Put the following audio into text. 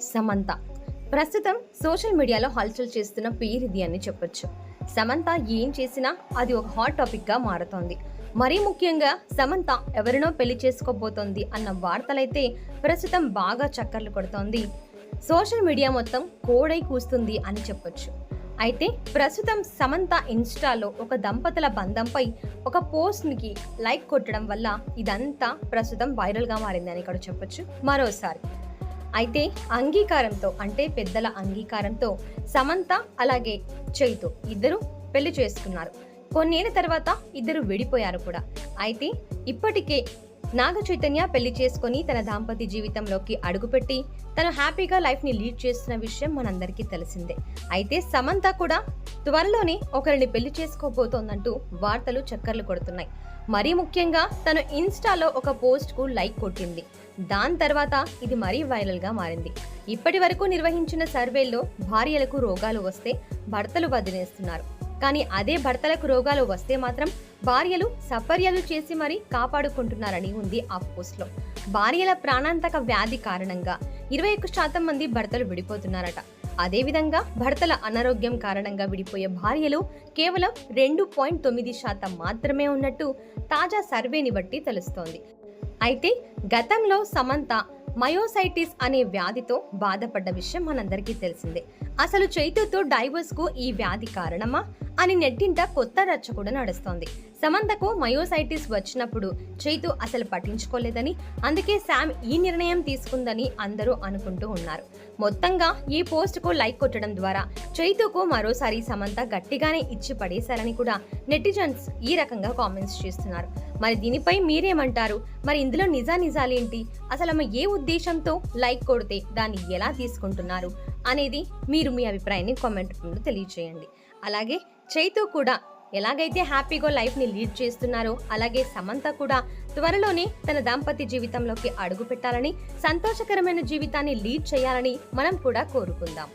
సమంత. ప్రస్తుతం సోషల్ మీడియాలో హల్చల్ చేస్తున్న పేరు ఇది అని చెప్పొచ్చు. సమంత ఏం చేసినా అది ఒక హాట్ టాపిక్గా మారుతోంది. మరీ ముఖ్యంగా సమంత ఎవరినో పెళ్ళి చేసుకోబోతోంది అన్న వార్తలైతే ప్రస్తుతం బాగా చక్కర్లు కొడుతోంది. సోషల్ మీడియా మొత్తం కోడై కూస్తుంది అని చెప్పొచ్చు. అయితే ప్రస్తుతం సమంత ఇన్స్టాలో ఒక దంపతుల బంధంపై ఒక పోస్ట్కి లైక్ కొట్టడం వల్ల ఇదంతా ప్రస్తుతం వైరల్గా మారిందని ఇక్కడ చెప్పొచ్చు. మరోసారి అయితే అంగీకారంతో అంటే పెద్దల అంగీకారంతో సమంత అలాగే చైతు ఇద్దరు పెళ్ళి చేసుకున్నారు. కొన్నేళ్ళ తర్వాత ఇద్దరు విడిపోయారు కూడా. అయితే ఇప్పటికే నాగ చైతన్య పెళ్ళి చేసుకొని తన దాంపత్య జీవితంలోకి అడుగుపెట్టి తను హ్యాపీగా లైఫ్ని లీడ్ చేస్తున్న విషయం మనందరికీ తెలిసిందే. అయితే సమంత కూడా త్వరలోనే ఒకరిని పెళ్ళి చేసుకోబోతోందంటూ వార్తలు చక్కర్లు కొడుతున్నాయి. మరీ ముఖ్యంగా తను ఇన్స్టాలో ఒక పోస్ట్కు లైక్ కొట్టింది. దాని తర్వాత ఇది మరీ వైరల్గా మారింది. ఇప్పటి వరకు నిర్వహించిన సర్వేల్లో భార్యలకు రోగాలు వస్తే భర్తలు వదిలేస్తున్నారు. కానీ అదే భర్తలకు రోగాలు వస్తే మాత్రం భార్యలు సపర్యలు చేసి మరీ కాపాడుకుంటున్నారని ఉంది ఆ పోస్ట్లో. భార్యల ప్రాణాంతక వ్యాధి కారణంగా ఇరవై ఒక్క శాతం మంది భర్తలు విడిపోతున్నారట. అదేవిధంగా భర్తల అనారోగ్యం కారణంగా విడిపోయే భార్యలు కేవలం రెండు పాయింట్ తొమ్మిది శాతం మాత్రమే ఉన్నట్టు తాజా సర్వేని బట్టి తెలుస్తోంది. అయితే గతంలో సమంత మయోసైటిస్ అనే వ్యాధితో బాధపడ్డ విషయం మనందరికీ తెలిసిందే. అసలు చైతుతో డైవర్స్కు ఈ వ్యాధి కారణమా? అని నెట్టింట కొత్త రచ్చ కూడా నడుస్తోంది. సమంతకు మయోసైటిస్ వచ్చినప్పుడు చైతు అసలు పట్టించుకోలేదని అందుకే శామ్ ఈ నిర్ణయం తీసుకుందని అందరూ అనుకుంటూ ఉన్నారు. మొత్తంగా ఈ పోస్ట్కు లైక్ కొట్టడం ద్వారా చైతుకు మరోసారి సమంత గట్టిగానే ఇచ్చి పడేశారని కూడా నెటిజన్స్ ఈ రకంగా కామెంట్స్ చేస్తున్నారు. మరి దీనిపై మీరేమంటారు? మరి ఇందులో నిజా నిజాలేంటి? అసలు ఆమె ఏ ఉద్దేశంతో లైక్ కొడితే దాన్ని ఎలా తీసుకుంటున్నారు? అనేది మీరు మీ అభిప్రాయాన్ని కామెంట్ రూపంలో తెలియజేయండి అలాగే చైతు కూడా ఎలాగైతే హ్యాపీగా లైఫ్ని లీడ్ చేస్తున్నారో అలాగే సమంత కూడా త్వరలోనే తన దాంపత్య జీవితంలోకి అడుగు పెట్టాలని సంతోషకరమైన జీవితాన్ని లీడ్ చేయాలని మనం కూడా కోరుకుందాం.